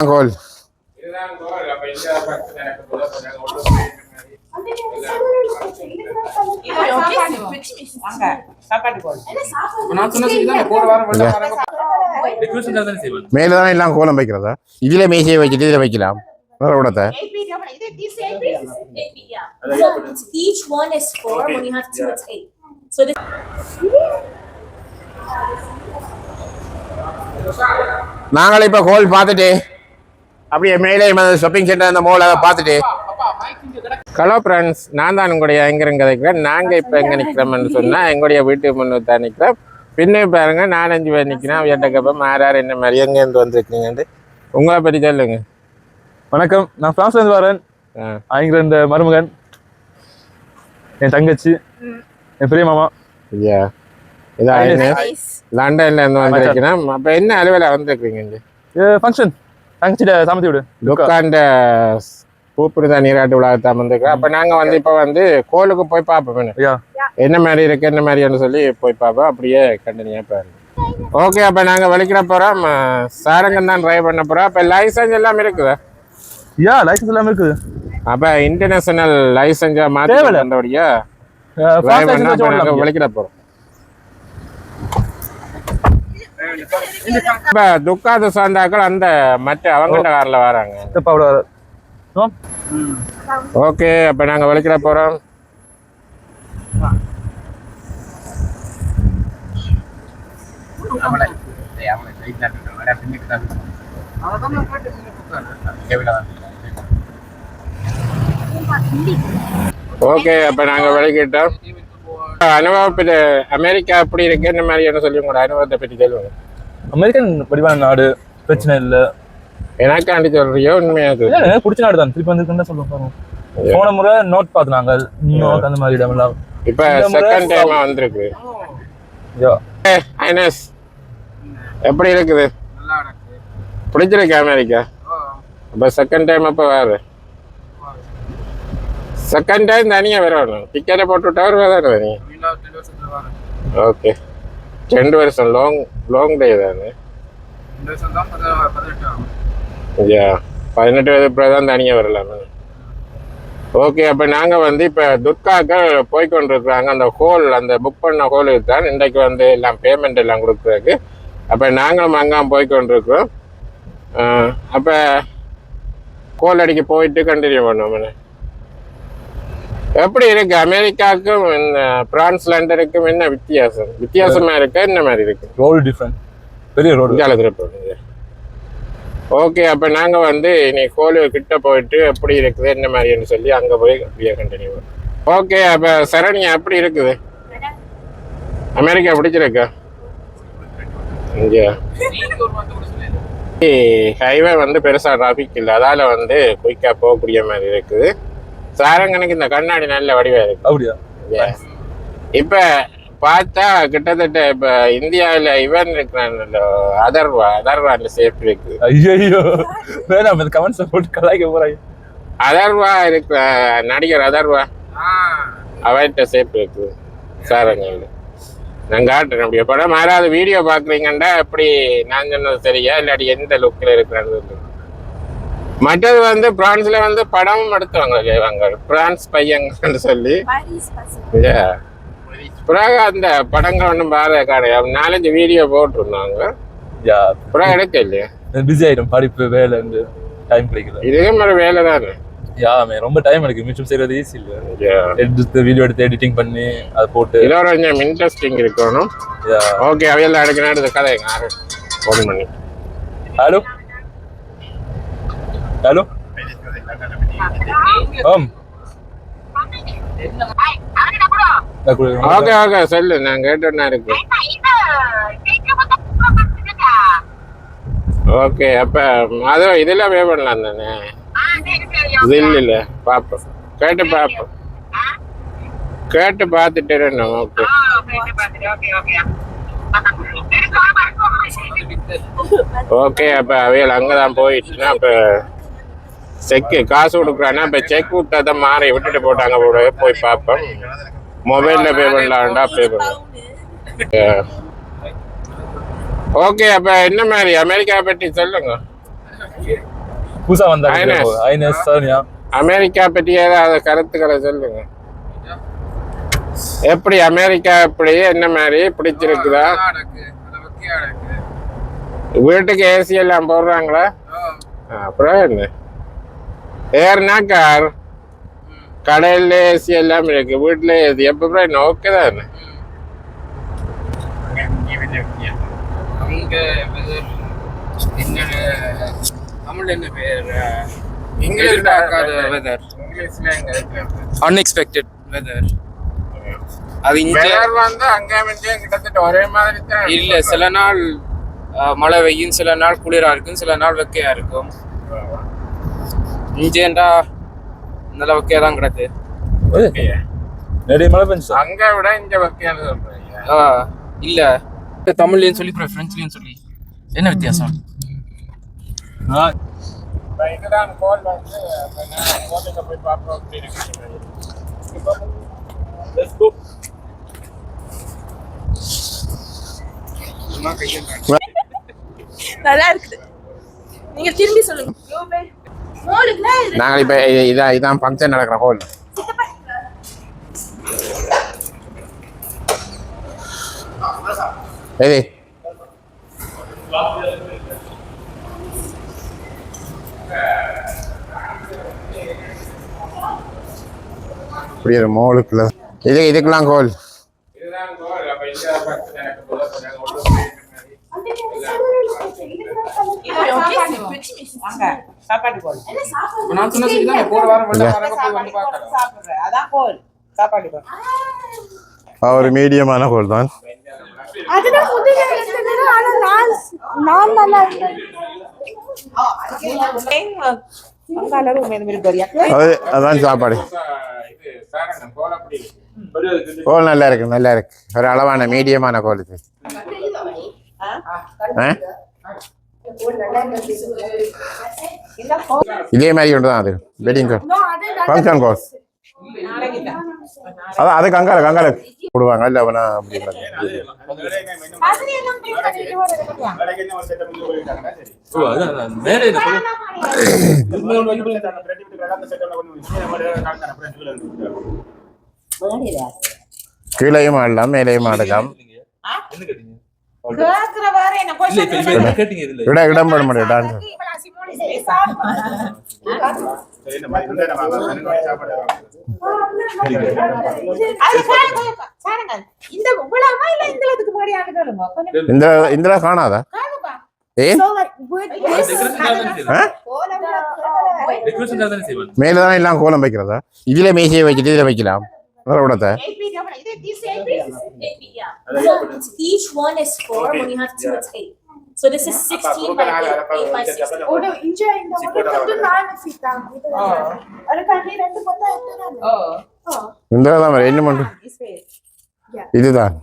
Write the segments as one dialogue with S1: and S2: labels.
S1: கோல்
S2: இதுதான் goal. அப்ப இந்த பத்து நடக்க போல கொஞ்சம் ஒன்று போயிட்டு நான் சொன்ன செய்தி தான் போற வாரம் வெள்ள பாருங்க டெக்கரேஷன் தான் செய்வேன்
S1: மேலே தான் எல்லாம் கோலம் வைக்கிறதா இதுல மேசையை வச்சுட்டு இதில் வைக்கலாம் வேற கூடத்தை
S3: So it's each one is four. When you have two, it's eight. So this
S1: நாங்கள் இப்போ கோல் பார்த்துட்டு அப்படியே மேலே ஷாப்பிங் சென்டர் அந்த மோல் அதை பார்த்துட்டு. ஹலோ ஃப்ரெண்ட்ஸ் நான் தான் உங்களுடைய எங்கிருங்க கதைக்கிறேன் நாங்கள் இப்போ எங்கே நிற்கிறோம்னு சொன்னால் எங்களுடைய வீட்டு முன்னு தான் நிற்கிறோம் பின்னே பாருங்க நாலஞ்சு பேர் நிற்கிறோம் எட்டக்கப்பம் ஆறாறு என்ன மாதிரி எங்கேருந்து வந்திருக்கீங்கன்ட்டு. உங்களை பற்றி சொல்லுங்க.
S4: வணக்கம். நான் பிரான்ஸ்ல இருந்து வரேன்.
S1: ஆ.
S4: ஆங்கில இந்த மருமகன் என் தங்கச்சி என் பெரிய மாமா.
S1: ஐயா இதான் லண்டன்ல இருந்து வந்திருக்கிறோம். அப்போ என்ன அலுவலாக வந்திருக்கீங்க
S4: ஃபங்க்ஷன் தங்கச்சிட்ட சாமத்தி விடு.
S1: லுக்காண்ட பூப்புனிதா நீராட்டு விழாத்தான் வந்திருக்கிறோம் அப்போ நாங்கள் வந்து இப்போ வந்து கோயிலுக்கு போய் பார்ப்போம் என்ன. மாதிரி இருக்கு என்ன மாதிரின்னு சொல்லி போய் பார்ப்போம் அப்படியே கண்டினியூ பாருங்க. ஓகே அப்போ நாங்கள் வலிக்கிற போகிறோம் சாரங்கம் தான் ட்ரைவ் பண்ண போகிறோம் அப்போ லைசன்ஸ் எல்லாம் இருக்குதா?
S4: யா லைசன்ஸ் எல்லாம் இருக்குது
S1: அப்போ இன்டர்நேஷனல் லைசன்ஸாக மாற்றி. வந்தபடியா
S4: அஹ்,
S1: ட்ரைவ்
S4: France
S1: பண்ணால்
S4: license
S1: அப்போ
S4: வச்சு
S1: நாங்கள்
S4: ஓடலாம்.
S1: வலிக்கிற போகிறோம் இப்போ துக்காத சார்ந்தாக்கள் அந்த மற்ற அவங்கள்ட்ட காரில் வராங்க.
S4: இப்ப?
S1: ஓகே அப்போ நாங்கள் வலிக்கிற போகிறோம் ஓகே அப்போ நாங்கள் விளக்கிட்டோம் அனுபவப்பட்டு அமெரிக்கா எப்படி இருக்கு? மாதிரி என்ன சொல்லி உங்களோட அனுபவத்தை பற்றி சொல்லுவாங்க
S4: அமெரிக்கன் வடிவான நாடு பிரச்சனை இல்ல.
S1: எனக்காண்டி சொல்றியோ? உண்மையா அது
S4: இல்ல, எனக்கு பிடிச்ச நாடு தான் திருப்பி வந்து சொல்லுவோம் போன முறை நோட் பார்த்து நாங்கள் நோட் அந்த மாதிரி இடமெல்லாம்
S1: இப்போ
S4: இந்த
S1: செகண்ட் டைமா வந்திருக்கு. ஐனஸ் எப்படி இருக்குது? பிடிச்சிருக்கு அமெரிக்கா? அப்போ செகண்ட் டைம் அப்போ வேறு. செகண்ட் டைம் தனியாக வரணும். டிக்கெட்டை போட்டு விட்டா தானே தனியாக ஓகே ரெண்டு வருஷம் லாங் லாங் டே தானே? ஐயா பதினெட்டு வயது பிறகு தான் தனியாக வரலாமே. ஓகே அப்போ நாங்கள் வந்து இப்போ துர்காக்கு போய் கொண்டிருக்கிறாங்க. அந்த ஹோல் அந்த புக் பண்ண ஹோல் தான் இன்றைக்கு வந்து எல்லாம் பேமெண்ட் எல்லாம் கொடுக்குறதுக்கு. அப்போ நாங்களும் அங்கே போய் கொண்டிருக்கிறோம். அப்போ கோல் அடிக்க போயிட்டு கண்டினியூ பண்ணுவோம். எப்படி இருக்கு? அமெரிக்காவுக்கும் இந்த பிரான்ஸ் லண்டனுக்கும் என்ன வித்தியாசம்? வித்தியாசமா இருக்கா? என்ன மாதிரி இருக்கு?
S4: ரோடு டிஃப்ரெண்ட் பெரிய ரோடு
S1: திருப்பி ஓகே அப்போ நாங்கள் வந்து இன்னைக்கு கோலு கிட்ட போயிட்டு எப்படி இருக்குது என்ன மாதிரின்னு சொல்லி அங்கே போய் அப்படியே கண்டினியூ ஓகே அப்போ சரணியா எப்படி இருக்குது? அமெரிக்கா பிடிச்சிருக்கா? இங்கே ஹைவே வந்து பெருசாக டிராஃபிக் இல்லை. அதால் வந்து குயிக்காக போகக்கூடிய மாதிரி இருக்குது. சாரங்கனுக்கு இந்த கண்ணாடி நல்ல வடிவாக இருக்கு.
S4: அப்படியா?
S1: இப்ப பார்த்தா கிட்டத்தட்ட இப்ப இந்தியாவில் இவன் இருக்கிறான்ல அதர்வா அதர்வா அந்த சேஃப் இருக்கு.
S4: ஐயோ வேணாம் இந்த கமெண்ட்ஸ் போட்டு கலாய்க்க போறாங்க.
S1: அதர்வா இருக்கிற நடிகர் அதர்வா அவர்கிட்ட சேஃப் இருக்கு சாரங்கல்ல நான் காட்டுறேன் அப்படியே படம் யாராவது வீடியோ பார்க்குறீங்கண்டா எப்படி நான் சொன்னது சரியா? இல்லாட்டி எந்த லுக்கில் இருக்கிறது மற்றது வந்து பிரான்ஸ்ல வந்து படமும் எடுத்தவங்க செய்வாங்க பிரான்ஸ் பையங்கன்னு சொல்லி. பிறகு அந்த படங்கள் ஒன்றும் பார கிடையாது. நாலஞ்சு வீடியோ போட்டிருந்தாங்க. பிறகு எடுக்க இல்லையா
S4: பிஸி ஆயிடும் படிப்பு வேலை இருந்து டைம் கிடைக்கல.
S1: இதே மாதிரி வேலை தானே.
S4: யா man, ரொம்ப டைம் எடுக்கு மிச்சம் செய்யறது ஈஸி இல்ல.
S1: Yeah.
S4: எடுத்து வீடியோ எடுத்து எடிட்டிங் பண்ணி அதை போட்டு.
S1: இதோட கொஞ்சம் இன்ட்ரெஸ்டிங் இருக்கணும். ஓகே அவையெல்லாம் எடுக்கணும் எடுத்த கதை ஃபோன் பண்ணி.
S4: ஹலோ ஹலோ ஆம்
S1: ஓகே ஓகே சொல்லு நான் கேட்டோன்னா இருக்கு. ஓகே அப்ப அதுவும் இதெல்லாம் வே பண்ணலாம் தானே? இது இல்ல இல்ல பாப்போம். கேட்டு பாப்போம் கேட்டு பார்த்துட்டு இருந்தோம் ஓகே. ஓகே அப்ப அவையல் அங்கதான் போயிட்டுனா அப்ப செக்கு காசு கொடுக்குறான்னா இப்ப செக் விட்டதை மாறி விட்டுட்டு போட்டாங்க போல. போய் பார்ப்போம். மொபைல்ல பே பண்ணலாம்டா பே பண்ணலாம் ஓகே அப்ப என்ன மாதிரி? அமெரிக்கா பற்றி சொல்லுங்க.
S4: புதுசா வந்தாங்க சரண்யா
S1: அமெரிக்கா பற்றி ஏதாவது கருத்துக்களை சொல்லுங்க. எப்படி அமெரிக்கா எப்படி என்ன மாதிரி பிடிச்சிருக்குதா? வீட்டுக்கு ஏசி எல்லாம் போடுறாங்களா? ஆ, அப்புறம் என்ன? ஏறுனா கார் கடையில் ஏசி எல்லாம் இருக்கு வீட்டில் ஏசி. எப்போ என்ன ஓகே தான்
S2: அன்எக்ஸ்பெக்டட் வெதர் அது
S1: வந்து அங்கே கிட்டத்தட்ட ஒரே மாதிரி தான்
S2: இல்ல சில நாள் மழை பெய்யும் சில நாள் குளிரா இருக்கும் சில நாள் வெக்கையா இருக்கும். இங்கேண்டா நல்ல வெக்கையா தான் கிடக்கு
S4: நிறைய மழை பெஞ்சு
S1: அங்கே விட இங்க வக்கையான சொல்றீங்க.
S2: ஆ, இல்ல. தமிழ்லயும் சொல்லி அப்புறம் பிரெஞ்சுலயும் சொல்லி. என்ன வித்தியாசம்?
S1: இப்ப இதுதான் கோல் வந்து போய் பார்ப்போம்.
S3: நல்லா இருக்குது. நீங்க திரும்பி சொல்லுங்க.
S1: நாங்கள் இப்போ இதான் இதான் ஃபங்க்ஷன் நடக்கிற ஹோல் எது இப்படி ஒரு மோலுக்குள்ள இது இதுக்கெல்லாம் கோல் இதுதான் கோல் அப்போ இந்த ஃபங்க்ஷன் நடக்கும்போது
S2: இப்ப நான் சொன்ன சரி தானே போற வாரம் வெள்ள வாரம் போய் வந்து பார்க்கலாம்
S5: அதான் கோல் சாப்பாடு
S1: ஒரு மீடியமான கோல் தான்.
S3: அதுதான் முதல்ல இருந்தது ஆனா நான் நான் நல்லா இருந்தேன்
S5: அங்கால ரூம் எதுவும் இருப்பறியா
S1: அது அதான் சாப்பாடு. கோல் நல்லா இருக்கு நல்லா இருக்கு. ஒரு அளவான மீடியமான கோல் இது. இதே மாதிரி ஒன்று தான் அது. வெட்டிங் கோல் ஃபங்க்ஷன்
S5: இல்ல
S1: அதான் அது கங்கால கங்கால போடுவாங்க இல்லை அவனா அப்படி கீழையும் ஆடலாம் மேலேயும் ஆடலாம். இடம் போட முடியும் டான்ஸ். இந்திரா காணாதா?
S5: காணுப்பா.
S1: ஏன் ஆ?
S4: டெக்கரேஷன் தானே செய்வாங்க
S1: மேலே தான் எல்லாம் கோலம் வைக்கிறதா? இதில் மேசையை வச்சுட்டு இதில் வைக்கலாம்.
S3: So each one is four. When you have two, it's eight. So this is by by
S6: இந்த தான்.
S1: என்ன பண்ணும்
S5: ஸ்பேஸ்
S1: இதுதான்.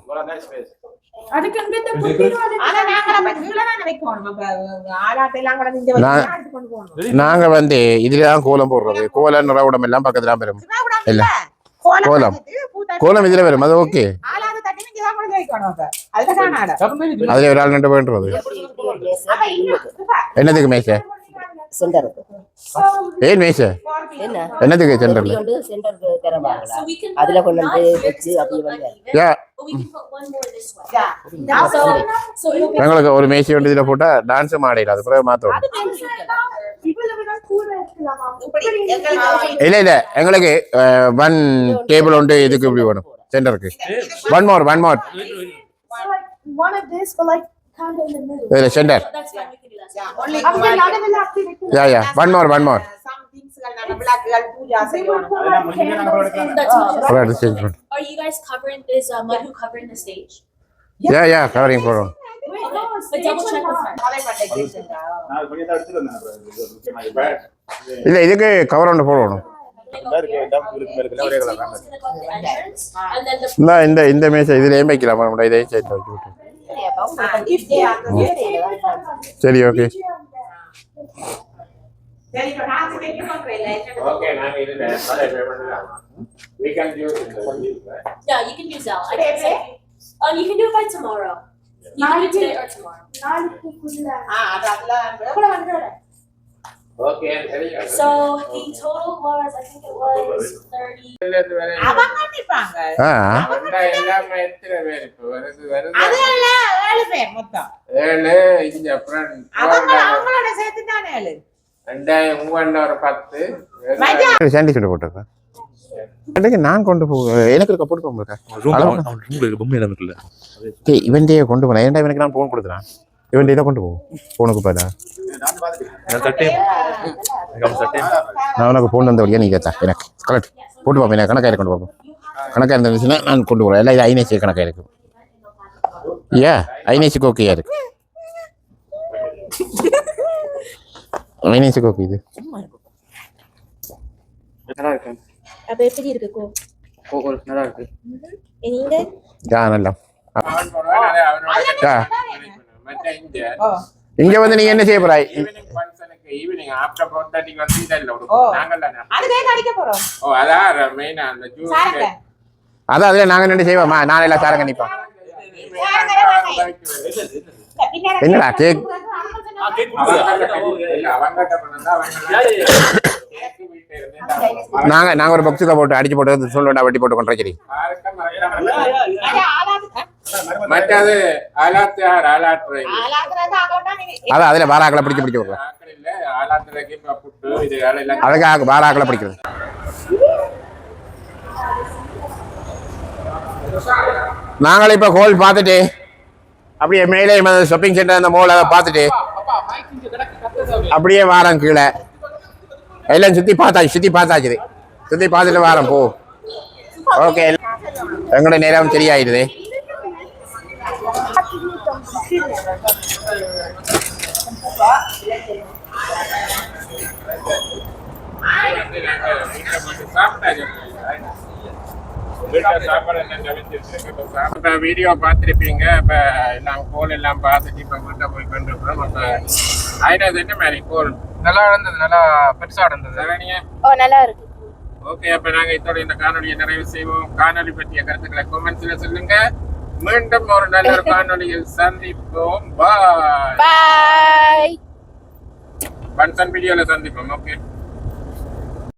S5: நாங்க
S1: வந்து இதில் தான் கோலம் போடுறது. கோலம் நிறவுடம் எல்லாம் பக்கத்துல வரும் இல்ல. கோலம்.
S5: கோலம்
S1: இதில் வரும் அது ஓகே அதில் ஒரு ஆள்
S5: அப்ப இன்னும்
S1: என்னதுக்கு மேசை
S7: சென்டருக்கு
S1: ஏன் மேசை
S7: என்ன
S1: என்னதுக்கு சென்டர்ல
S7: சென்டருக்கு தரவாங்களா அதுல கொண்டு வந்து வச்சு அப்படியே வந்து
S1: எங்களுக்கு ஒரு ஒன்று இதில் போட்டால் டான்ஸும் ஆடையில அது பிறகு
S6: இவ்வளவு தான் கூட இருக்கலாமா
S5: இப்படி எங்களுக்கு
S1: இல்லை இல்லை எங்களுக்கு ஒன் டேபிள் ஒன்று இதுக்கு இப்படி வேணும் சென்டருக்கு one more one more
S6: one of this but like kind of in the middle
S1: இதில் centre
S3: that's fine. We can do that.
S5: Yeah, only
S6: அவங்க நடுவில் அப்படி வைக்கலாம்
S1: yeah yeah one more one more
S5: some things நம்ம விளக்குகள் பூஜா செய்யணும்
S3: That's each
S1: ஒரு அடுத்து சேஞ்ச் பண்ணு
S3: Are you guys covering? Is uh, Madhu covering the stage?
S1: Yeah yeah covering போடுறோம் இல்லை இதுக்கு கவர் ஒன்று போடணும்
S3: okay.
S1: இந்த இந்த இந்த மேசை இதுலேயும் வைக்கலாம் நம்ம இதையும் சேர்த்து வச்சு விட்டு சரி ஓகே
S5: வைக்க
S1: we can
S3: yeah, you can use Zelle. I can say. Oh, you can do it by tomorrow. You can do it today or tomorrow.
S6: நாளைக்குள்ள
S5: ஆ அது அதுல எவ்வளவு வந்து
S1: ஓகே சரியா
S3: So the total was, I think it was thirty.
S5: அவங்க நிப்பாங்க
S8: ஆ.
S1: வந்தா எல்லாமே எத்தனை பேர் இப்போ? வருது வருது?
S5: அது எல்லாம் ஏழு பேர் மொத்தம்.
S1: ஏழு இங்க அப்புறம்
S5: அவங்க அவங்களோட சேர்த்து தான் ஏழு
S1: ரெண்டாயிரம் மூவாயிரம் ஒரு பத்து.
S5: மஜா.
S8: சாண்டி சுட்டு போட்டிருக்கேன் எனக்கு நான் கொண்டு போ எனக்கு இருக்க போட்டு போக
S4: ரூம் பொம்மை இடம் இருக்குல்ல.
S8: டேய் இவன்டே கொண்டு போனேன் ஏன்டா இவனுக்கு நான் ஃபோன் கொடுத்துறேன் இவன் இதை கொண்டு போ. ஃபோனுக்கு பாடா
S4: நான் எனக்கு
S8: உனக்கு ஃபோன் வந்த வழியா நீ கேட்டா. எனக்கு. கரெக்ட் போட்டு பார்ப்பேன் எனக்கு கணக்காக கொண்டு பார்ப்போம் கணக்காக இருந்துச்சுன்னா நான் கொண்டு போகிறேன் எல்லாம் இது ஐநேசி கணக்காக இருக்கு. ஏ ஐநேசிக்கு ஓகேயா இருக்கு. ஐநேசிக்கு ஓகே இது.
S2: நல்லா இருக்கு.
S3: அப்ப எப்படி இருக்கு கோ?
S2: கோகுல் நல்லா இருக்கு.
S3: நீங்க?
S8: யா நல்லா.
S1: இங்க
S8: வந்து நீங்க என்ன செய்ய போறாய்?
S1: ஈவினிங் ஃபங்க்ஷனுக்கு ஈவினிங் ஆஃப்டர் ஃபோர் தேர்ட்டிக்கு வந்து இதெல்லாம்
S5: ஓ.
S1: கொடுப்போம் நாங்கள் தானே
S5: அதுக்கே அடிக்க போறோம்.
S1: ஓ அதான் மெயினா அந்த ஜூஸ்
S8: அதான் அதுல நாங்க நின்று செய்வோமா? நான் எல்லாம் சாரங்க நிப்போம். என்னடா கேக்? நாங்க நாங்க ஒரு பக்ஸுக்க போட்டு அடிச்சு போட்டு சொல்லுவேன்டா வட்டி போட்டு கொண்டு சரி
S1: மற்றது
S8: அதான் அதுல பாராக்களை பிடிச்சு பிடிச்சு விடுறேன் அதுக்காக பாராக்களை பிடிக்கிறது. நாங்கள் இப்ப ஹோல் பார்த்துட்டு அப்படியே மேலே ஷாப்பிங் சென்டர் அந்த மோல பார்த்துட்டு அப்படியே வாரம் கீழே. எல்லாம் சுற்றி பார்த்தாச்சு சுற்றி பார்த்தாச்சு சுற்றி பார்த்துட்டு வாரம் போ. ஓகே எங்களோட நேரம் சரியாயிடுது.
S1: வீடியோ பார்த்துருப்பீங்க. இப்போ எல்லாம் கோல் எல்லாம் பார்த்துட்டு இப்போ வீட்டை போய் கொண்டிருக்கிறோம் அப்போ ஆயிடாது என்ன மாதிரி கோல்
S2: நல்லா இருந்தது நல்லா பெருசா இருந்தது
S1: சரணியா
S3: ஓ நல்லா இருக்கு
S1: ஓகே அப்ப நாங்க இதோட இந்த காணொலியை நிறைவு செய்வோம் காணொலி பற்றிய கருத்துக்களை கமெண்ட்ஸ்ல சொல்லுங்க மீண்டும் ஒரு நல்ல ஒரு காணொலியில் சந்திப்போம் பாய்
S3: பாய்
S1: பன்சன் வீடியோல சந்திப்போம் ஓகே